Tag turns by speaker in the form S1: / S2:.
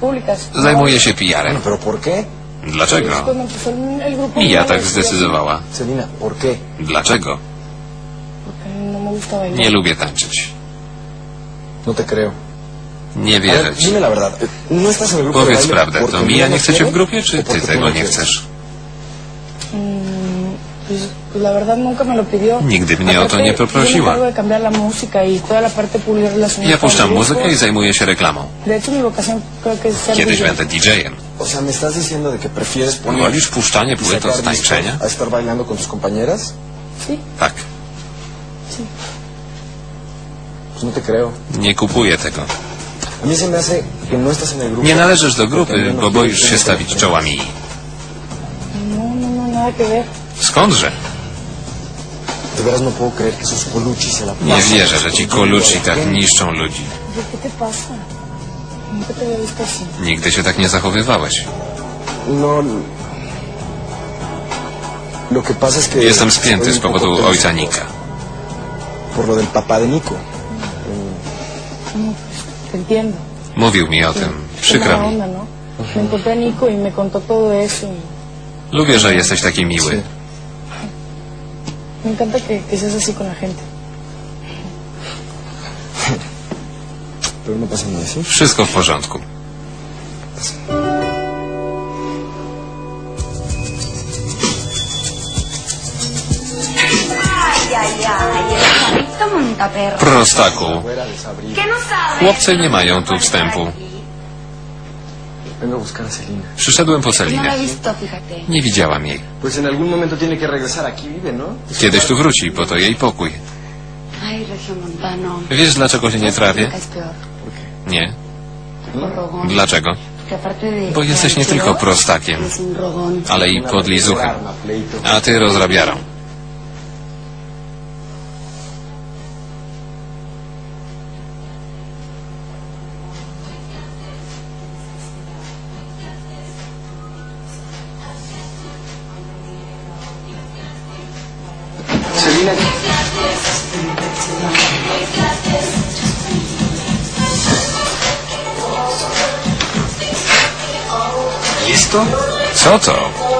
S1: públicas.
S2: Zajmuje się PR-em. Dlaczego? I ja tak zdecydowała. Dlaczego?
S1: No.
S2: Nie lubię tańczyć.
S3: No te creo.
S2: Nie wierzę ci.
S3: ¿No
S2: Powiedz prawdę, to Mija
S3: lo
S2: nie chce cię
S3: quiere
S2: w grupie, czy ty tego nie chcesz? Nigdy mnie o to nie poprosiła.
S1: encargo de cambiar la música y toda la parte publicar relaciones
S2: Ja puszczam muzykę i zajmuję się reklamą. Kiedyś będę DJ-em.
S3: O sea, ¿me estás diciendo de que prefieres poner
S2: Wolisz puszczanie
S3: y
S2: płyt od tańczenia? Tak.
S3: no.
S2: Nie kupuję tego.
S3: No.
S2: Nie należysz do
S3: porque
S2: grupy,
S3: menos
S2: bo boisz się stawić czołami.
S1: No, no, no, nada que ver.
S2: Skądże?
S3: No
S2: Nie wierzę, że ci koluci tak niszczą ludzi.
S1: ¿Pero ¿Qué te pasa? Nunca te había visto así.
S2: Nigdy się tak nie zachowywałeś.
S3: No... Que...
S2: Jestem spięty z powodu ojca Nika.
S1: No, entiendo.
S2: Mówił mi o tym. Przykro mi.
S1: ¿no? Y y
S2: Lubię, że jesteś taki miły.
S1: Me encanta que, que seas así con la gente.
S3: Pero no pasa nada, ¿sí?
S2: Wszystko w porządku.
S4: Ay, ay, ay, el carrito montaperro.
S2: Prostaku.
S3: Fuera de Sabrina.
S4: ¿Qué no sabes?
S2: Chłopcy nie mają tu wstępu. Przyszedłem po
S4: No
S2: Celinę.
S4: visto, fíjate.
S2: Nie widziałam jej.
S3: ¿no?
S2: Kiedyś tu wróci, bo to jej pokój. Wiesz, dlaczego się nie trawię? Nie.
S4: Rogón.
S2: Dlaczego? Bo jesteś nie tylko prostakiem, ale i podlizuchem. A ty rozrabiarą. ¿Listo?
S5: Toto.